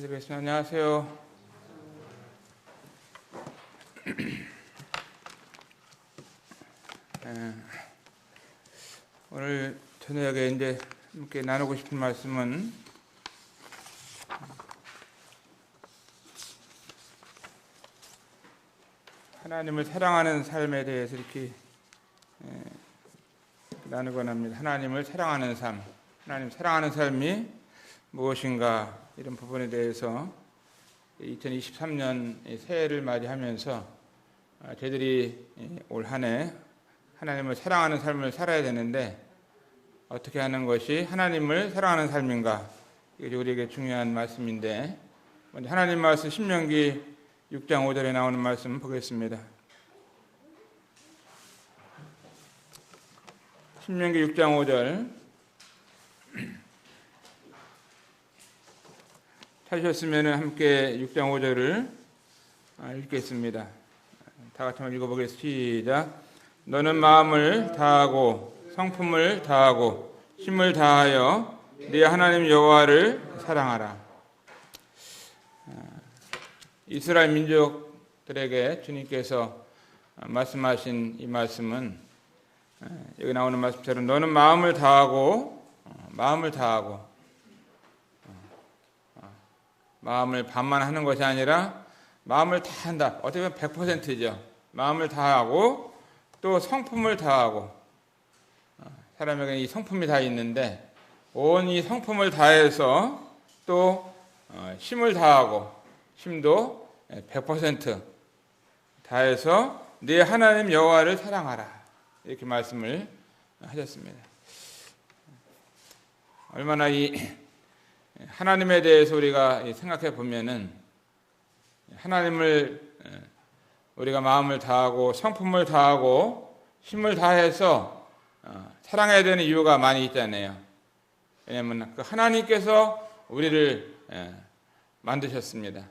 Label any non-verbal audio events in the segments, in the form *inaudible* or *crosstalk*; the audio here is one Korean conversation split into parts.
인사드리겠습니다. 안녕하세요. 에, *clears throat* 오늘 저녁에 이제 함께 나누고 싶은 말씀은 하나님을 사랑하는 삶에 대해서 이렇게 에, 나누곤 합니다. 하나님을 사랑하는 삶, 하나님 사랑하는 삶이 무엇인가 이런 부분에 대해서 2023년 새해를 맞이하면서 아, 저희들이 올 한 해 하나님을 사랑하는 삶을 살아야 되는데 어떻게 하는 것이 하나님을 사랑하는 삶인가 이게 우리에게 중요한 말씀인데 먼저 하나님 말씀 신명기 6장 5절에 나오는 말씀 보겠습니다. 신명기 6장 5절 찾으셨으면 함께 6장 5절을 읽겠습니다. 다 같이 한번 읽어보겠습니다. 시작. 너는 마음을 다하고 성품을 다하고 힘을 다하여 네 하나님 여호와를 사랑하라. 이스라엘 민족들에게 주님께서 말씀하신 이 말씀은 여기 나오는 말씀처럼 너는 마음을 다하고 마음을 다하고 마음을 반만 하는 것이 아니라 마음을 다 한다. 어떻게 보면 100%죠. 마음을 다 하고 또 성품을 다 하고 사람에게 이 성품이 다 있는데 온 이 성품을 다해서 또 힘을 다하고 힘도 100% 다해서 네 하나님 여호와를 사랑하라 이렇게 말씀을 하셨습니다. 얼마나 이 하나님에 대해서 우리가 생각해 보면은 하나님을 우리가 마음을 다하고 성품을 다하고 힘을 다해서 사랑해야 되는 이유가 많이 있잖아요. 왜냐하면 그 하나님께서 우리를 만드셨습니다.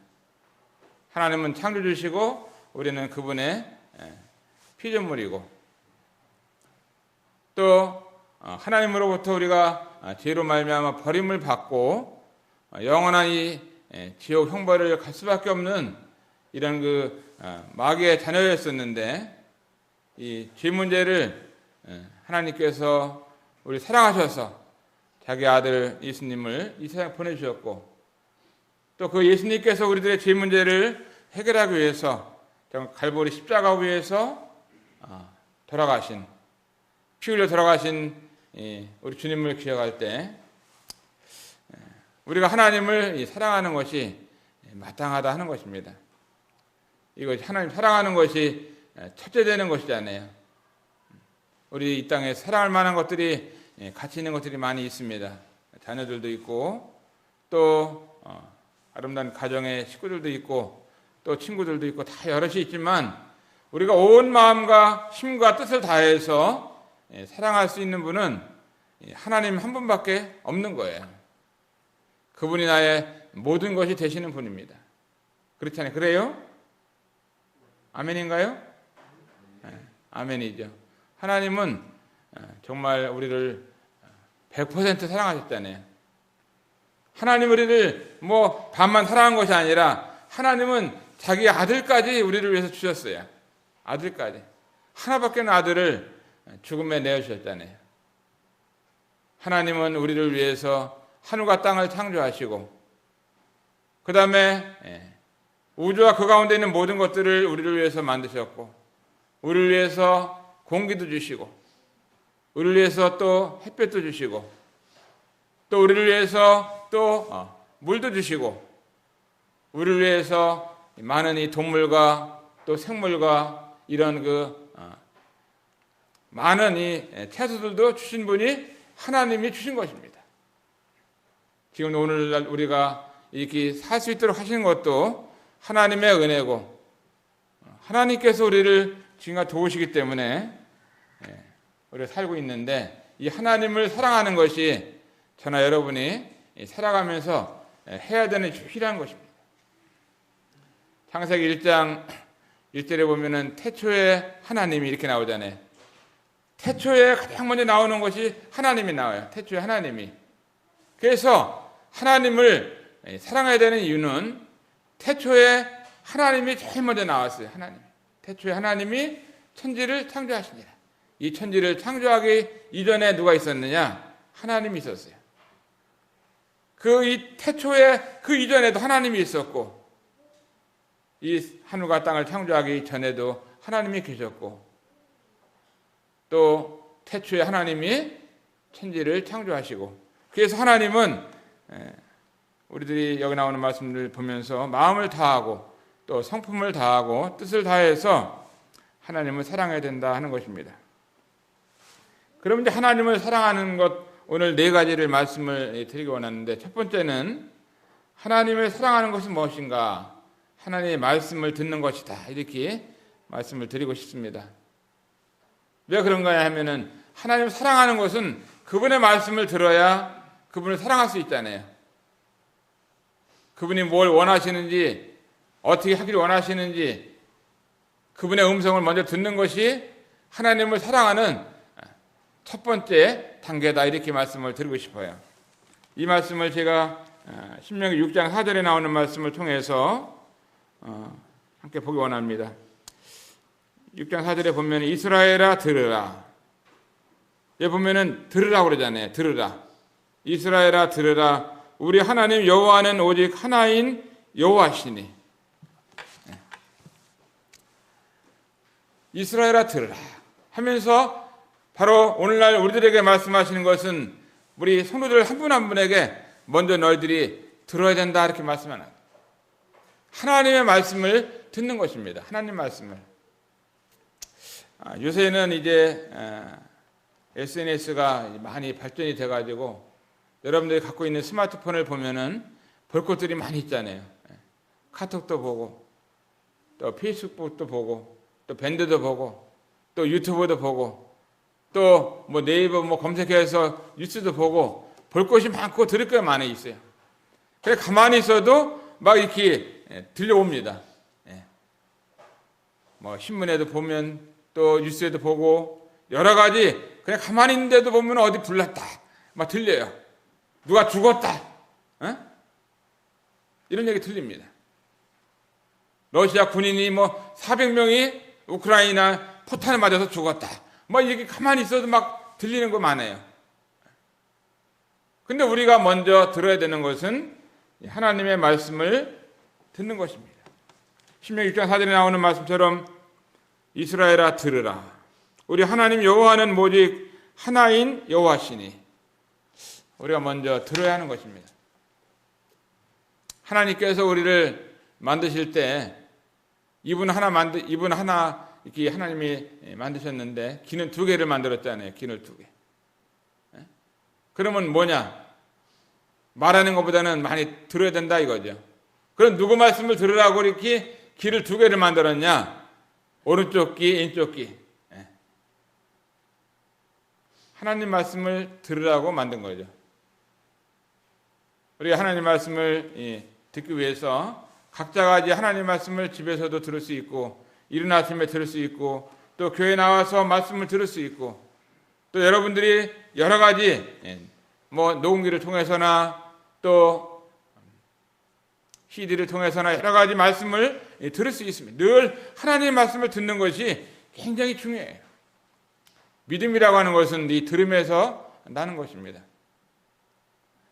하나님은 창조주시고 우리는 그분의 피조물이고 또 하나님으로부터 우리가 죄로 말미암아 버림을 받고 영원한 이 지옥 형벌을 갈 수밖에 없는 이런 그 마귀의 자녀였었는데 이 죄 문제를 하나님께서 우리 사랑하셔서 자기 아들 예수님을 이 세상에 보내주셨고 또 그 예수님께서 우리들의 죄 문제를 해결하기 위해서 갈보리 십자가 위에서 돌아가신 피 흘려 돌아가신 우리 주님을 기억할 때 우리가 하나님을 사랑하는 것이 마땅하다 하는 것입니다. 이것이 하나님 사랑하는 것이 첫째 되는 것이잖아요. 우리 이 땅에 사랑할 만한 것들이 가치 있는 것들이 많이 있습니다. 자녀들도 있고 또 아름다운 가정의 식구들도 있고 또 친구들도 있고 다 여럿이 있지만 우리가 온 마음과 힘과 뜻을 다해서 사랑할 수 있는 분은 하나님 한 분밖에 없는 거예요. 그분이 나의 모든 것이 되시는 분입니다. 그렇잖아요. 그래요? 아멘인가요? 네, 아멘이죠. 하나님은 정말 우리를 100% 사랑하셨잖아요. 하나님 우리를 뭐 반만 사랑한 것이 아니라 하나님은 자기 아들까지 우리를 위해서 주셨어요. 아들까지. 하나밖에 는 아들을 죽음에 내어주셨잖아요. 하나님은 우리를 위해서 하늘과 땅을 창조하시고 그 다음에 우주와 그 가운데 있는 모든 것들을 우리를 위해서 만드셨고 우리를 위해서 공기도 주시고 우리를 위해서 또 햇볕도 주시고 또 우리를 위해서 또 어, 물도 주시고 우리를 위해서 많은 이 동물과 또 생물과 이런 그 어, 많은 이 채소들도 주신 분이 하나님이 주신 것입니다. 지금 오늘날 우리가 이렇게 살 수 있도록 하신 것도 하나님의 은혜고 하나님께서 우리를 지금까지 도우시기 때문에 우리가 살고 있는데 이 하나님을 사랑하는 것이 저나 여러분이 살아가면서 해야 되는 필요한 것입니다. 창세기 1장 1절에 보면은 태초에 하나님이 이렇게 나오잖아요. 태초에 가장 먼저 나오는 것이 하나님이 나와요. 태초에 하나님이. 그래서 하나님을 예, 사랑해야 되는 이유는 태초에 하나님이 제일 먼저 나왔어요. 하나님. 태초에 하나님이 천지를 창조하시니라. 이 천지를 창조하기 이전에 누가 있었느냐? 하나님이 있었어요. 그 이 태초에 그 이전에도 하나님이 있었고 이 하늘과 땅을 창조하기 전에도 하나님이 계셨고 또 태초에 하나님이 천지를 창조하시고 그래서 하나님은 에, 우리들이 여기 나오는 말씀을 보면서 마음을 다하고 또 성품을 다하고 뜻을 다해서 하나님을 사랑해야 된다 하는 것입니다. 그럼 이제 하나님을 사랑하는 것 오늘 네 가지를 말씀을 드리기 원하는데 첫 번째는 하나님을 사랑하는 것은 무엇인가? 하나님의 말씀을 듣는 것이다. 이렇게 말씀을 드리고 싶습니다. 왜 그런가 하면은 하나님을 사랑하는 것은 그분의 말씀을 들어야 그분을 사랑할 수 있잖아요. 그분이 뭘 원하시는지 어떻게 하기를 원하시는지 그분의 음성을 먼저 듣는 것이 하나님을 사랑하는 첫 번째 단계다 이렇게 말씀을 드리고 싶어요. 이 말씀을 제가 어, 신명기 6장 4절에 나오는 말씀을 통해서 어, 함께 보기 원합니다. 6장 4절에 보면 이스라엘아 들으라. 여기 보면은 들으라 그러잖아요. 들으라. 이스라엘아 들으라. 우리 하나님 여호와는 오직 하나인 여호와시니. 네. 이스라엘아 들으라. 하면서 바로 오늘날 우리들에게 말씀하시는 것은 우리 성도들 한분한 분에게 먼저 너희들이 들어야 된다 이렇게 말씀하는 하나님의 말씀을 듣는 것입니다. 하나님 말씀을. 아, 요새는 이제 SNS가 많이 발전이 돼가지고 여러분들이 갖고 있는 스마트폰을 보면은 볼 것들이 많이 있잖아요. 예. 카톡도 보고 또 페이스북도 보고 또 밴드도 보고 또 유튜브도 보고 또 뭐 네이버 뭐 검색해서 뉴스도 보고 볼 것이 많고 들을 게 많이 있어요. 그래 가만히 있어도 막 이렇게 예, 들려옵니다. 예. 뭐 신문에도 보면 또 뉴스에도 보고 여러 가지 그냥 가만히 있는데도 보면 어디 불났다 막 들려요. 누가 죽었다. 어? 이런 얘기 들립니다. 러시아 군인이 뭐 400명이 우크라이나 포탄에 맞아서 죽었다. 뭐 이렇게 가만히 있어도 막 들리는 거 많아요. 근데 우리가 먼저 들어야 되는 것은 하나님의 말씀을 듣는 것입니다. 신명 6장 4절에 나오는 말씀처럼 이스라엘아 들으라. 우리 하나님 여호와는 오직 하나인 여호와시니 우리가 먼저 들어야 하는 것입니다. 하나님께서 우리를 만드실 때 이분 하나 만드 이분 하나 이렇게 하나님이 만드셨는데 귀는 두 개를 만들었잖아요. 귀를 두 개. 예? 그러면 뭐냐? 말하는 것보다는 많이 들어야 된다 이거죠. 그럼 누구 말씀을 들으라고 이렇게 귀를 두 개를 만들었냐? 오른쪽 귀, 왼쪽 귀. 예. 하나님 말씀을 들으라고 만든 거죠. 우리가 하나님 말씀을 듣기 위해서 각자가 이제 하나님 말씀을 집에서도 들을 수 있고 이른 아침에 들을 수 있고 또 교회 나와서 말씀을 들을 수 있고 또 여러분들이 여러 가지 뭐 녹음기를 통해서나 또 CD를 통해서나 여러 가지 말씀을 들을 수 있습니다. 늘 하나님 말씀을 듣는 것이 굉장히 중요해요. 믿음이라고 하는 것은 이 들음에서 나는 것입니다.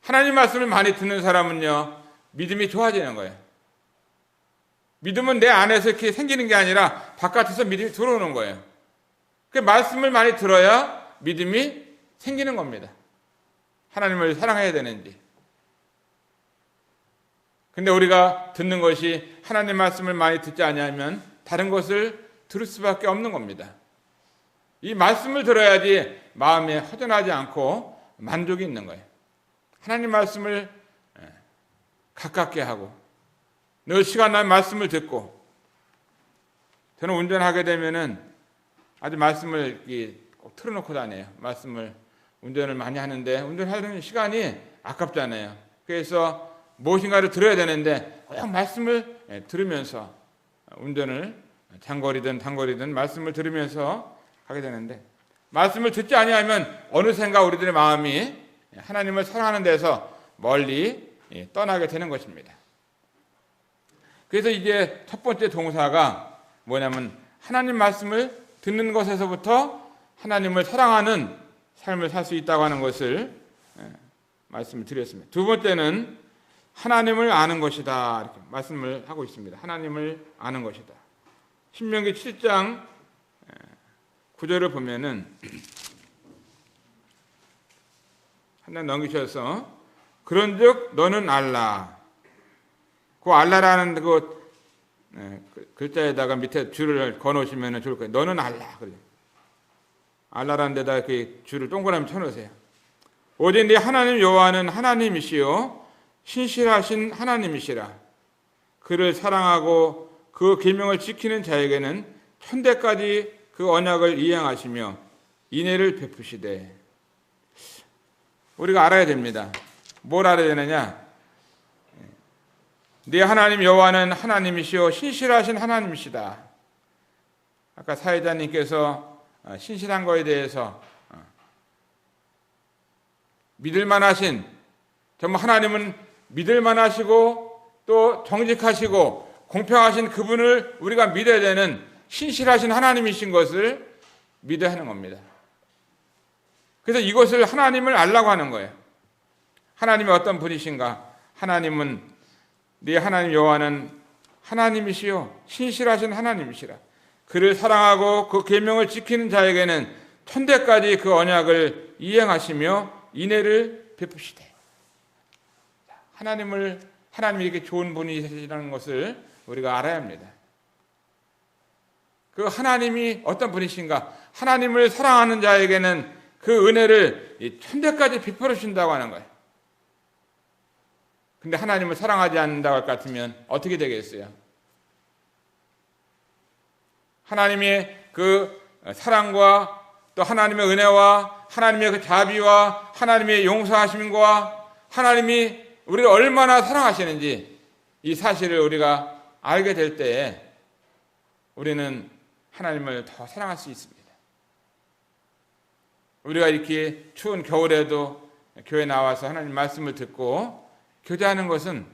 하나님 말씀을 많이 듣는 사람은요, 믿음이 좋아지는 거예요. 믿음은 내 안에서 이렇게 생기는 게 아니라 바깥에서 믿음이 들어오는 거예요. 그 말씀을 많이 들어야 믿음이 생기는 겁니다. 하나님을 사랑해야 되는지. 근데 우리가 듣는 것이 하나님 말씀을 많이 듣지 않으면 다른 것을 들을 수밖에 없는 겁니다. 이 말씀을 들어야지 마음에 허전하지 않고 만족이 있는 거예요. 하나님 말씀을 가깝게 하고 늘 시간 날 말씀을 듣고 저는 운전하게 되면은 아주 말씀을 꼭 틀어놓고 다녀요. 말씀을 운전을 많이 하는데 운전하는 시간이 아깝잖아요. 그래서 무엇인가를 들어야 되는데 꼭 말씀을 들으면서 운전을 장거리든 단거리든 말씀을 들으면서 하게 되는데 말씀을 듣지 아니하면 어느샌가 우리들의 마음이 하나님을 사랑하는 데서 멀리 예, 떠나게 되는 것입니다. 그래서 이제 첫 번째 동사가 뭐냐면 하나님 말씀을 듣는 것에서부터 하나님을 사랑하는 삶을 살 수 있다고 하는 것을 예, 말씀을 드렸습니다. 두 번째는 하나님을 아는 것이다 이렇게 말씀을 하고 있습니다. 하나님을 아는 것이다. 신명기 7장 9절을 보면은 한장 넘기셔서 그런즉 너는 알라. 그 알라라는 그 네, 글자에다가 밑에 줄을 거놓으시면 좋을 거예요. 너는 알라. 그래. 알라라는 데다 그 줄을 동그라미 쳐놓으세요. 오직 네 하나님 여호와는 하나님이시요 신실하신 하나님이시라. 그를 사랑하고 그 계명을 지키는 자에게는 천대까지 그 언약을 이행하시며 인애를 베푸시되 우리가 알아야 됩니다. 뭘 알아야 되느냐? 네 하나님 여호와는 하나님이시요 신실하신 하나님이시다. 아까 사회자님께서 어, 신실한 거에 대해서 어, 믿을 만 하신 정말 하나님은 믿을 만 하시고 또 정직하시고 공평하신 그분을 우리가 믿어야 되는 신실하신 하나님이신 것을 믿어야 하는 겁니다. 그래서 이것을 하나님을 알라고 하는 거예요. 하나님이 어떤 분이신가? 하나님은 네 하나님 여호와는 하나님이시요 신실하신 하나님이시라. 그를 사랑하고 그 계명을 지키는 자에게는 천대까지 그 언약을 이행하시며 인애를 베푸시되. 하나님을 하나님이 이렇게 좋은 분이시라는 것을 우리가 알아야 합니다. 그 하나님이 어떤 분이신가? 하나님을 사랑하는 자에게는 그 은혜를 천대까지 베풀어 주신다고 하는 거예요. 근데 하나님을 사랑하지 않는다고 할 것 같으면 어떻게 되겠어요? 하나님의 그 사랑과 또 하나님의 은혜와 하나님의 그 자비와 하나님의 용서하심과 하나님이 우리를 얼마나 사랑하시는지 이 사실을 우리가 알게 될 때에 우리는 하나님을 더 사랑할 수 있습니다. 우리가 이렇게 추운 겨울에도 교회 나와서 하나님 말씀을 듣고 교제하는 것은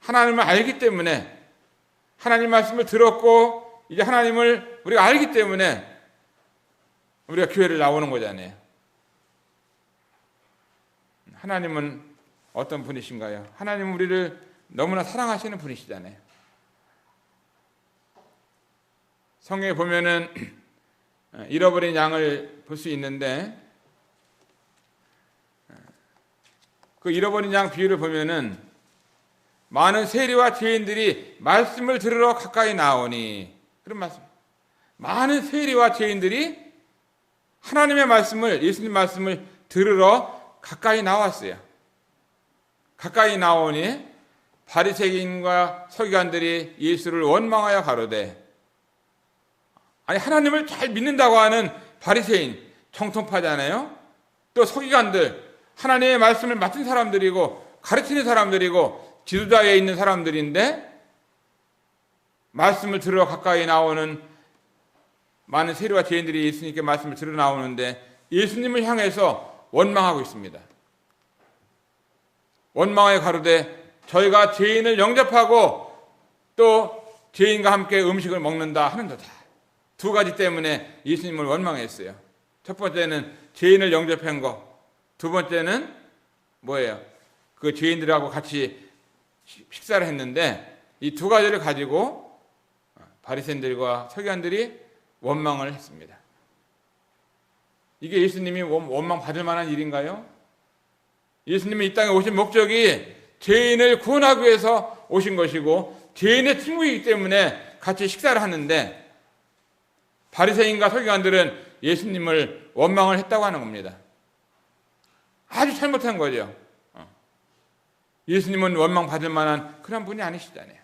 하나님을 알기 때문에 하나님 말씀을 들었고 이제 하나님을 우리가 알기 때문에 우리가 교회를 나오는 거잖아요. 하나님은 어떤 분이신가요? 하나님은 우리를 너무나 사랑하시는 분이시잖아요. 성경에 보면은 잃어버린 양을 볼 수 있는데 그 잃어버린 양 비유를 보면은 많은 세리와 죄인들이 말씀을 들으러 가까이 나오니 그런 말씀. 많은 세리와 죄인들이 하나님의 말씀을 예수님 말씀을 들으러 가까이 나왔어요. 가까이 나오니 바리새인과 서기관들이 예수를 원망하여 가로되 아니 하나님을 잘 믿는다고 하는 바리새인 정통파잖아요. 또 서기관들 하나님의 말씀을 맡은 사람들이고 가르치는 사람들이고 지도자에 있는 사람들인데 말씀을 들으러 가까이 나오는 많은 세리와 죄인들이 예수님께 말씀을 들어 나오는데 예수님을 향해서 원망하고 있습니다. 원망하여 가로되 저희가 죄인을 영접하고 또 죄인과 함께 음식을 먹는다 하는도다. 두 가지 때문에 예수님을 원망했어요. 첫 번째는 죄인을 영접한 거. 두 번째는 뭐예요? 그 죄인들하고 같이 식사를 했는데 이 두 가지를 가지고 바리새인들과 서기관들이 원망을 했습니다. 이게 예수님이 원망 받을 만한 일인가요? 예수님이 이 땅에 오신 목적이 죄인을 구원하기 위해서 오신 것이고 죄인의 친구이기 때문에 같이 식사를 하는데 바리새인과 서기관들은 예수님을 원망을 했다고 하는 겁니다. 아주 잘못한 거죠. 어. 예수님은 원망 받을 만한 그런 분이 아니시잖아요.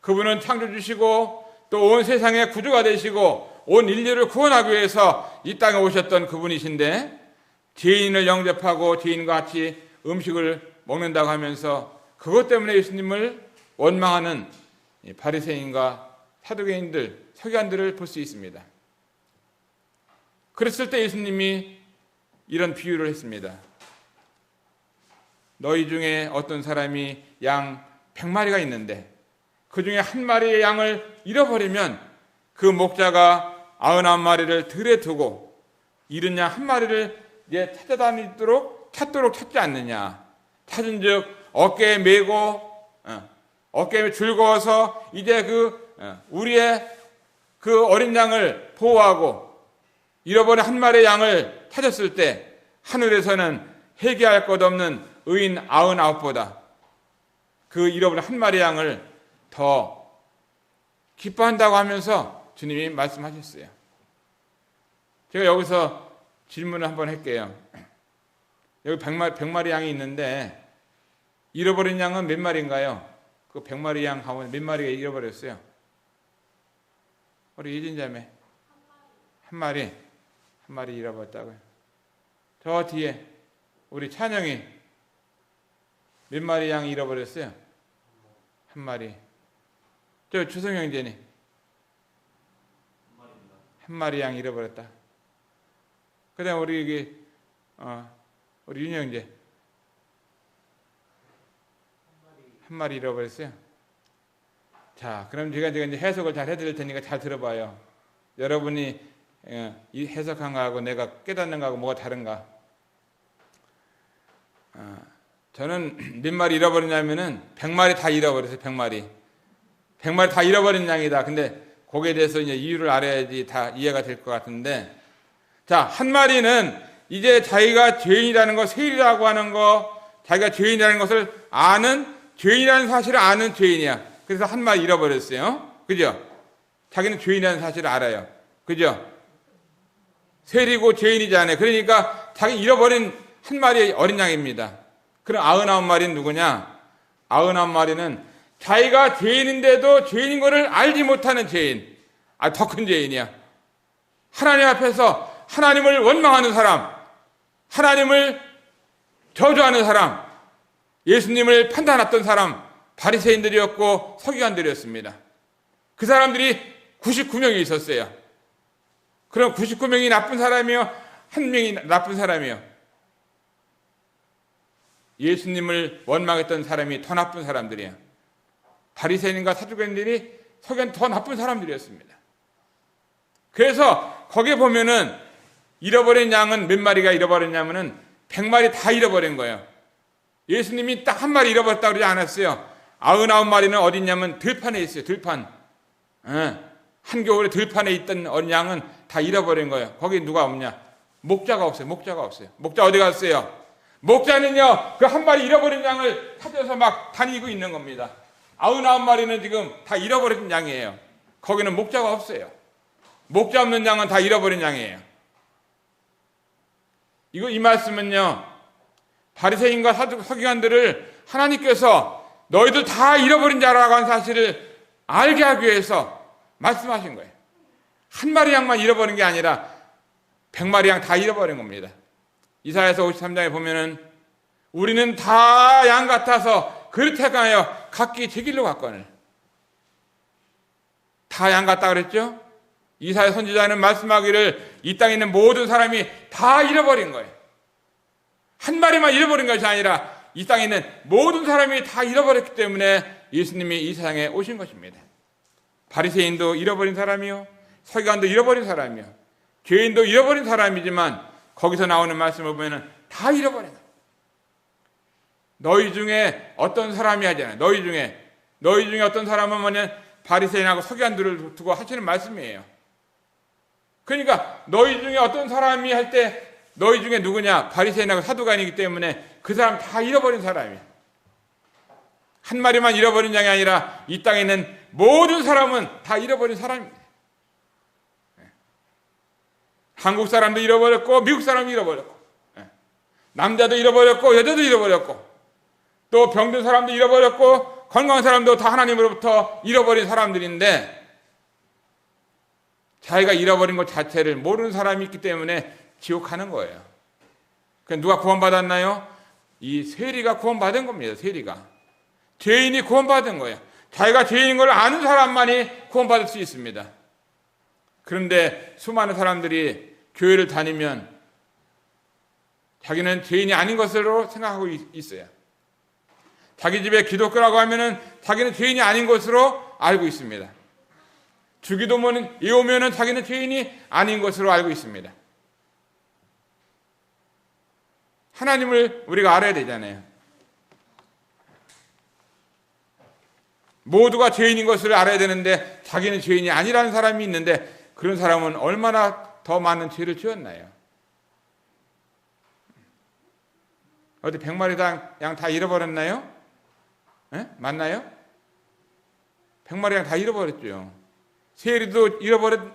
그분은 창조주시고 또 온 세상의 구주가 되시고 온 인류를 구원하기 위해서 이 땅에 오셨던 그분이신데 죄인을 영접하고 죄인과 같이 음식을 먹는다고 하면서 그것 때문에 예수님을 원망하는 바리새인과 사두개인들 서기관들을 볼 수 있습니다. 그랬을 때 예수님이 이런 비유를 했습니다. 너희 중에 어떤 사람이 양 100마리가 있는데 그 중에 한 마리의 양을 잃어버리면 그 목자가 99마리를 들에 두고 잃은 양 한 마리를 이제 찾아다니도록 찾도록 찾지 않느냐. 찾은 즉 어깨에 메고 어, 어깨에 즐거워서 이제 그 어, 우리의 그 어린 양을 보호하고 잃어버린 한 마리의 양을 찾았을 때 하늘에서는 회개할 것 없는 의인 아흔아홉보다 그 잃어버린 한 마리 양을 더 기뻐한다고 하면서 주님이 말씀하셨어요. 제가 여기서 질문을 한번 할게요. 여기 백마리, 백마리 양이 있는데 잃어버린 양은 몇 마리인가요? 그 백마리 양 가운데 몇 마리가 잃어버렸어요? 우리 이진자매 한 마리 한 마리 잃어버렸다고요. 저 뒤에 우리 찬영이 몇 마리 양 잃어버렸어요? 한 마리. 저 추성 형제니 한 마리 양 잃어버렸다. 그다음 우리 여기 어, 우리 윤 형제 한 마리 잃어버렸어요. 자, 그럼 제가 이제 해석을 잘 해드릴 테니까 잘 들어봐요. 여러분이 어, 이 해석한 거하고 내가 깨닫는 거하고 뭐가 다른가? 어, 저는 *clears throat* 몇 마리 잃어버리냐면은 100마리 다 잃어버렸어요. 100마리. 100마리 다 잃어버린 양이다. 근데 거기에 대해서 이제 이유를 알아야지 다 이해가 될 것 같은데 자, 한 마리는 이제 자기가 죄인이라는 거, 세일이라고 하는 거, 자기가 죄인이라는 것을 아는 죄인이라는 사실을 아는 죄인이야. 그래서 한 마리 잃어버렸어요. 그죠? 자기는 죄인이라는 사실을 알아요. 그죠? 세리고 죄인이잖아요. 그러니까 자기 잃어버린 한 마리의 어린 양입니다. 그럼 아흔아홉 마리는 누구냐? 아흔아홉 마리는 자기가 죄인인데도 죄인인 것을 알지 못하는 죄인. 아, 더 큰 죄인이야. 하나님 앞에서 하나님을 원망하는 사람, 하나님을 저주하는 사람, 예수님을 판단했던 사람, 바리새인들이었고 서기관들이었습니다. 그 사람들이 99명이 있었어요. 그럼 99명이 나쁜 사람이요? 한 명이 나쁜 사람이요? 예수님을 원망했던 사람이 더 나쁜 사람들이에요. 바리새인과 사두개인들이 서기관 더 나쁜 사람들이었습니다. 그래서 거기에 보면은 잃어버린 양은 몇 마리가 잃어버렸냐면은 100마리 다 잃어버린 거예요. 예수님이 딱 한 마리 잃어버렸다고 그러지 않았어요. 아흔아홉 마리는 어디 있냐면 들판에 있어요. 들판. 예. 한겨울에 들판에 있던 어린 양은 다 잃어버린 거예요. 거기 누가 없냐? 목자가 없어요. 목자가 없어요. 목자 어디 갔어요? 목자는요, 그 한 마리 잃어버린 양을 찾아서 막 다니고 있는 겁니다. 아흔아홉 마리는 지금 다 잃어버린 양이에요. 거기는 목자가 없어요. 목자 없는 양은 다 잃어버린 양이에요. 이거 이 말씀은요. 바리새인과 서기관들을 하나님께서 너희들 다 잃어버린 자라고 하는 사실을 알게 하기 위해서 말씀하신 거예요. 한 마리 양만 잃어버린 게 아니라 백 마리 양 다 잃어버린 겁니다. 이사야서 53장에 보면은 우리는 다 양 같아서 그릇해가여 각기 제 길로 갔거늘. 다 양 같다 그랬죠? 이사야 선지자는 말씀하기를 이 땅에 있는 모든 사람이 다 잃어버린 거예요. 한 마리만 잃어버린 것이 아니라 이 땅에 있는 모든 사람이 다 잃어버렸기 때문에 예수님이 이 세상에 오신 것입니다. 바리새인도 잃어버린 사람이요, 서기관도 잃어버린 사람이요, 죄인도 잃어버린 사람이지만 거기서 나오는 말씀을 보면은 다 잃어버린. 너희 중에 어떤 사람이 하잖아요. 너희 중에 너희 중에 어떤 사람은 뭐냐 바리새인하고 서기관들을 두고 하시는 말씀이에요. 그러니까 너희 중에 어떤 사람이 할 때 너희 중에 누구냐 바리새인하고 사두간이기 때문에 그 사람 다 잃어버린 사람이야. 한 마리만 잃어버린 양이 아니라 이 땅에 있는 모든 사람은 다 잃어버린 사람입니다. 예. 한국 사람도 잃어버렸고 미국 사람도 잃어버렸고 예. 남자도 잃어버렸고 여자도 잃어버렸고 또 병든 사람도 잃어버렸고 건강한 사람도 다 하나님으로부터 잃어버린 사람들인데 자기가 잃어버린 것 자체를 모르는 사람이 있기 때문에 가는 거예요. 그 누가 구원받았나요? 이 세리가 구원받은 겁니다. 세리가. 죄인이 구원받은 거예요. 자기가 죄인인 걸 아는 사람만이 구원받을 수 있습니다. 그런데 수많은 사람들이 교회를 다니면 자기는 죄인이 아닌 것으로 생각하고 있어요. 자기 집에 기독교라고 하면은 자기는 죄인이 아닌 것으로 알고 있습니다. 주기도문은 이오면은 자기는 죄인이 아닌 것으로 알고 있습니다. 하나님을 우리가 알아야 되잖아요. 모두가 죄인인 것을 알아야 되는데 자기는 죄인이 아니라는 사람이 있는데 그런 사람은 얼마나 더 많은 죄를 지었나요? 어디 백마리 양 다 잃어버렸나요? 에? 맞나요? 백마리 양 다 잃어버렸죠. 세리도 잃어버린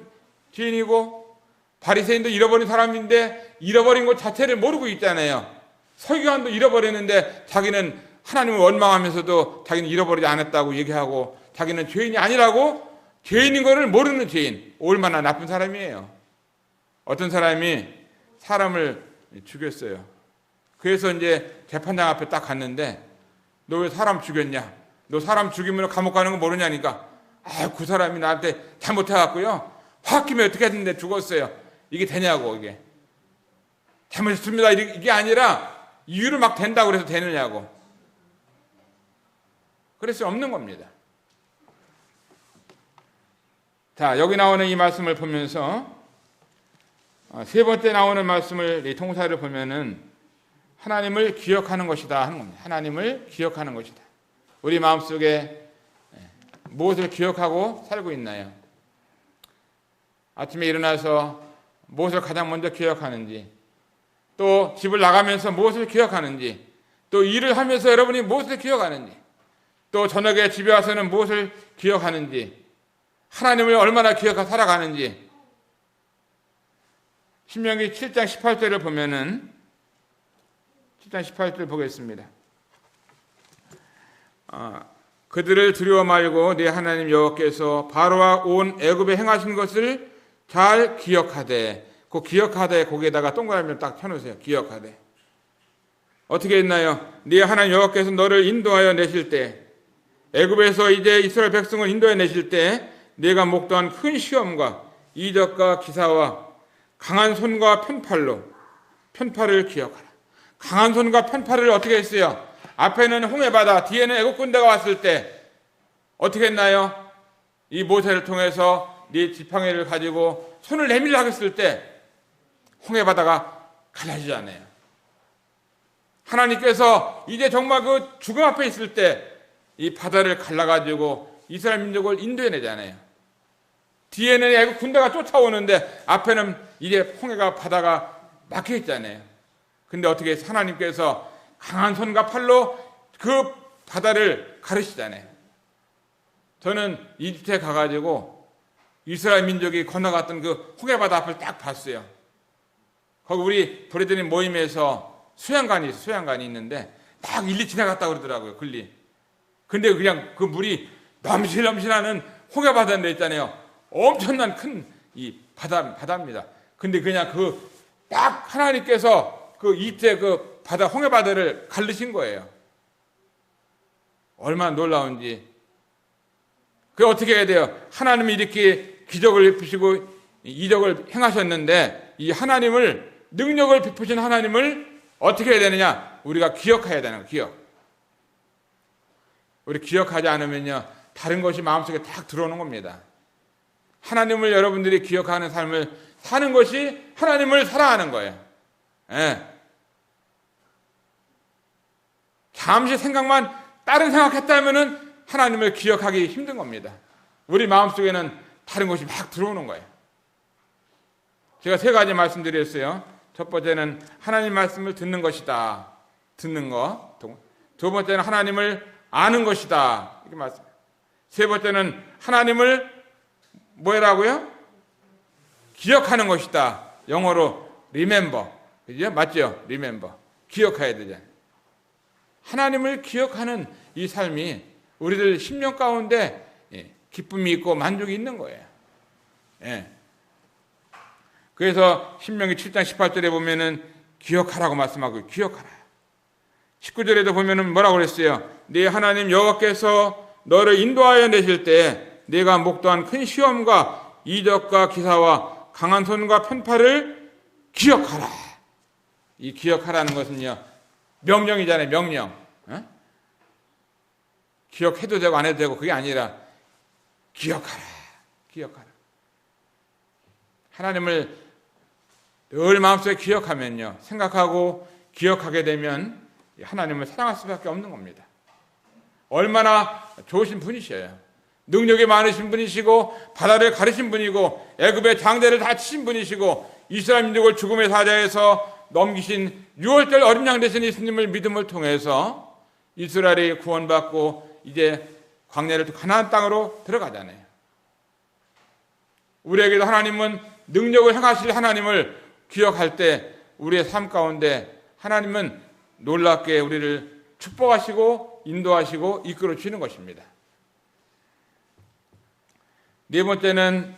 죄인이고 바리새인도 잃어버린 사람인데 잃어버린 것 자체를 모르고 있잖아요. 서기관도 잃어버렸는데 자기는 하나님을 원망하면서도 자기는 잃어버리지 않았다고 얘기하고 자기는 죄인이 아니라고 죄인인 것을 모르는 죄인 얼마나 나쁜 사람이에요. 어떤 사람이 사람을 죽였어요. 그래서 이제 재판장 앞에 딱 갔는데 너 왜 사람 죽였냐? 너 사람 죽이면 감옥 가는 거 모르냐니까 아, 그 사람이 나한테 잘못해갖고요. 확김에 어떻게 했는데 죽었어요. 이게 되냐고, 이게. 잘못했습니다. 이게 아니라 이유를 막 된다고 그래서 되느냐고. 그럴 수 없는 겁니다. 자, 여기 나오는 이 말씀을 보면서 어, 세 번째 나오는 말씀을 이 통사를 보면은 하나님을 기억하는 것이다 하는 겁니다. 하나님을 기억하는 것이다. 우리 마음속에 무엇을 기억하고 살고 있나요? 아침에 일어나서 무엇을 가장 먼저 기억하는지, 또 집을 나가면서 무엇을 기억하는지, 또 일을 하면서 여러분이 무엇을 기억하는지, 또 저녁에 집에 와서는 무엇을 기억하는지, 하나님을 얼마나 기억하고 살아가는지, 신명기 7장 18절을 보면은 7장 18절 보겠습니다. 아, 그들을 두려워 말고 네 하나님 여호와께서 바로와 온 애굽에 행하신 것을 잘 기억하되 그 기억하되 거기에다가 동그라미를 딱 쳐놓으세요. 기억하되 어떻게 했나요? 네 하나님 여호와께서 너를 인도하여 내실 때 애굽에서 이제 이스라엘 백성을 인도해 내실 때 네가 목도한 큰 시험과 이적과 기사와 강한 손과 편팔로 편팔을 기억하라. 강한 손과 편팔을 어떻게 했어요? 앞에는 홍해 바다, 뒤에는 애국 군대가 왔을 때 어떻게 했나요? 이 모세를 통해서 네 지팡이를 가지고 손을 내밀려 했을 때 홍해 바다가 갈라지잖아요. 하나님께서 이제 정말 그 죽음 앞에 있을 때 이 바다를 갈라가지고 이스라엘 민족을 인도해내잖아요. 뒤에는 애국 군대가 쫓아오는데 앞에는 이제 홍해가 바다가 막혀 있잖아요. 근데 어떻게 하나님께서 강한 손과 팔로 그 바다를 가르시잖아요. 저는 이집트에 가가지고 이스라엘 민족이 건너갔던 그 홍해 바다 앞을 딱 봤어요. 거기 우리 브레드님 모임에서 수양관이 있어 수양관이 있는데 딱 일리 지나갔다 그러더라고요. 글리. 근데 그냥 그 물이 넘실넘실하는 홍해바다인데 있잖아요. 엄청난 큰 이 바다 바다입니다. 근데 그냥 그 딱 하나님께서 그 이때 그 바다 홍해 바다를 갈르신 거예요. 얼마나 놀라운지. 그 어떻게 해야 돼요? 하나님이 이렇게 기적을 베푸시고 이적을 행하셨는데 이 하나님을 능력을 베푸신 하나님을 어떻게 해야 되느냐? 우리가 기억해야 되는 거 기억. 우리 기억하지 않으면요 다른 것이 마음속에 딱 들어오는 겁니다. 하나님을 여러분들이 기억하는 삶을 사는 것이 하나님을 사랑하는 거예요. 예. 잠시 생각만 다른 생각했다면은 하나님을 기억하기 힘든 겁니다. 우리 마음속에는 다른 것이 막 들어오는 거예요. 제가 세 가지 말씀드렸어요. 첫 번째는 하나님 말씀을 듣는 것이다. 듣는 거. 두 번째는 하나님을 아는 것이다. 이렇게 말씀. 세 번째는 하나님을 뭐라고요? 기억하는 것이다. 영어로 remember. 그죠? 맞죠? remember. 기억해야 되잖아요. 하나님을 기억하는 이 삶이 우리들 10년 가운데 예, 기쁨이 있고 만족이 있는 거예요. 예. 그래서 신명기 7장 18절에 보면은 기억하라고 말씀하고 기억하라. 19절에도 보면은 뭐라고 그랬어요? 네 하나님 여호와께서 너를 인도하여 내실 때 네가 목도한 큰 시험과 이적과 기사와 강한 손과 편팔을 기억하라. 이 기억하라는 것은요. 명령이잖아요. 명령. 어? 기억해도 되고 안 해도 되고 그게 아니라 기억하라. 기억하라. 하나님을 늘 마음속에 기억하면요. 생각하고 기억하게 되면 하나님을 사랑할 수밖에 없는 겁니다. 얼마나 좋으신 분이셔요. 능력이 많으신 분이시고 바다를 가르신 분이고 애굽의 장대를 다 치신 분이시고 이스라엘 민족을 죽음의 사자에서 넘기신 6월절 어린 양 되신 예수님을 믿음을 통해서 이스라엘이 구원받고 이제 광야를 가나안 땅으로 들어가잖아요. 우리에게도 하나님은 능력을 행하실 하나님을 기억할 때 우리의 삶 가운데 하나님은 놀랍게 우리를 축복하시고 인도하시고 이끌어 주시는 것입니다. 네 번째는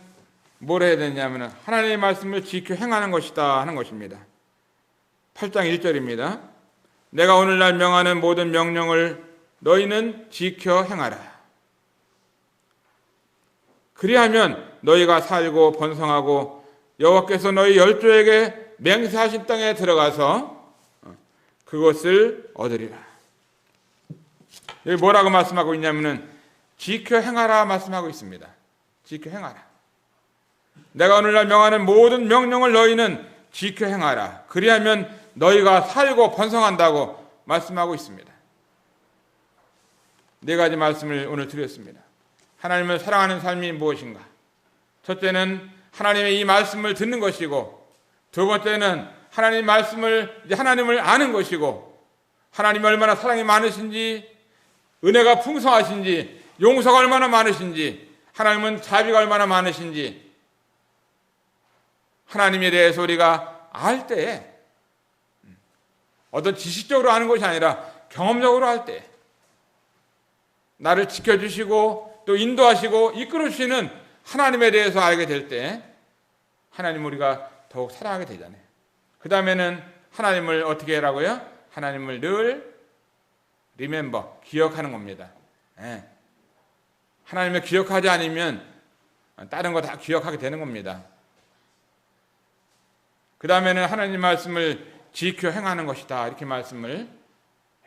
뭘 해야 되냐면 하나님의 말씀을 지켜 행하는 것이다 하는 것입니다. 8장 1절입니다. 내가 오늘날 명하는 모든 명령을 너희는 지켜 행하라. 그리하면 너희가 살고 번성하고 여호와께서 너희 열조에게 맹세하신 땅에 들어가서 그것을 얻으리라. 여기 뭐라고 말씀하고 있냐면은 지켜 행하라 말씀하고 있습니다. 지켜 행하라. 내가 오늘날 명하는 모든 명령을 너희는 지켜 행하라. 그리하면 너희가 살고 번성한다고 말씀하고 있습니다. 네 가지 말씀을 오늘 드렸습니다. 하나님을 사랑하는 삶이 무엇인가? 첫째는 하나님의 이 말씀을 듣는 것이고, 두 번째는 하나님 말씀을 하나님을 아는 것이고, 하나님이 얼마나 사랑이 많으신지, 은혜가 풍성하신지, 용서가 얼마나 많으신지, 하나님은 자비가 얼마나 많으신지, 하나님에 대해서 우리가 알 때, 어떤 지식적으로 아는 것이 아니라 경험적으로 할 때, 나를 지켜주시고 또 인도하시고 이끌어주시는 하나님에 대해서 알게 될 때, 하나님 우리가 더욱 사랑하게 되잖아요. 그 다음에는 하나님을 어떻게 하라고요? 하나님을 늘 리멤버, 기억하는 겁니다. 예. 하나님을 기억하지 않으면 다른 거 다 기억하게 되는 겁니다. 그 다음에는 하나님 말씀을 지켜 행하는 것이다. 이렇게 말씀을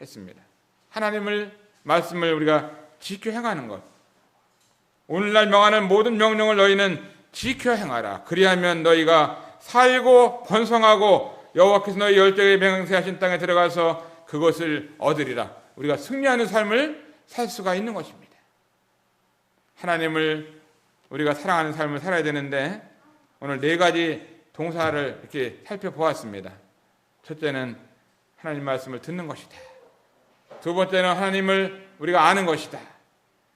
했습니다. 하나님을, 말씀을 우리가 지켜 행하는 것. 오늘날 명하는 모든 명령을 너희는 지켜 행하라. 그리하면 너희가 살고 번성하고 여호와께서 너희 열정에 맹세하신 땅에 들어가서 그것을 얻으리라. 우리가 승리하는 삶을 살 수가 있는 것입니다. 하나님을 우리가 사랑하는 삶을 살아야 되는데 오늘 네 가지 동사를 이렇게 살펴보았습니다. 첫째는 하나님 말씀을 듣는 것이다. 두 번째는 하나님을 우리가 아는 것이다.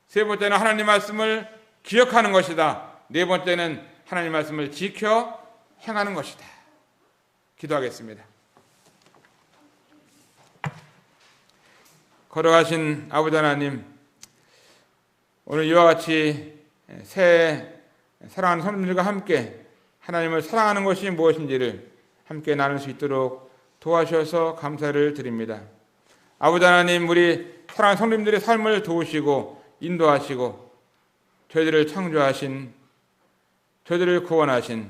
세 번째는 하나님 말씀을 기억하는 것이다. 네 번째는 하나님 말씀을 지켜 행하는 것이다. 기도하겠습니다. 걸어가신 아버지 하나님, 오늘 이와 같이 새 사랑하는 성도들과 함께 하나님을 사랑하는 것이 무엇인지를 함께 나눌 수 있도록 도와주셔서 감사를 드립니다. 아버지 하나님, 우리 사랑하는 성도님들의 삶을 도우시고 인도하시고 저희들을 창조하신 저희들을 구원하신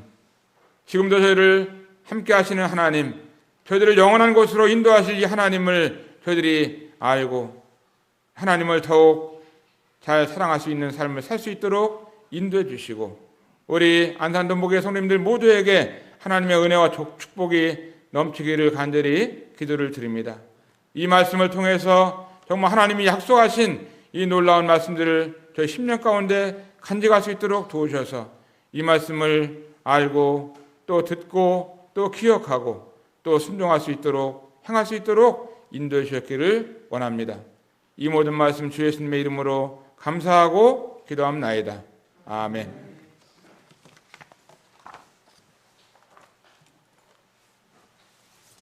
지금도 저희를 함께 하시는 하나님, 저희들을 영원한 곳으로 인도하실 이 하나님을 저희들이 알고 하나님을 더욱 잘 사랑할 수 있는 삶을 살 수 있도록 인도해 주시고 우리 안산동목의 성님들 모두에게 하나님의 은혜와 축복이 넘치기를 간절히 기도를 드립니다. 이 말씀을 통해서 정말 하나님이 약속하신 이 놀라운 말씀들을 저희 10년 가운데 간직할 수 있도록 도우셔서 이 말씀을 알고 또 듣고 또 기억하고 또 순종할 수 있도록 행할 수 있도록 인도해 주셨기를 원합니다. 이 모든 말씀 주 예수님의 이름으로 감사하고 기도합나이다. 아멘.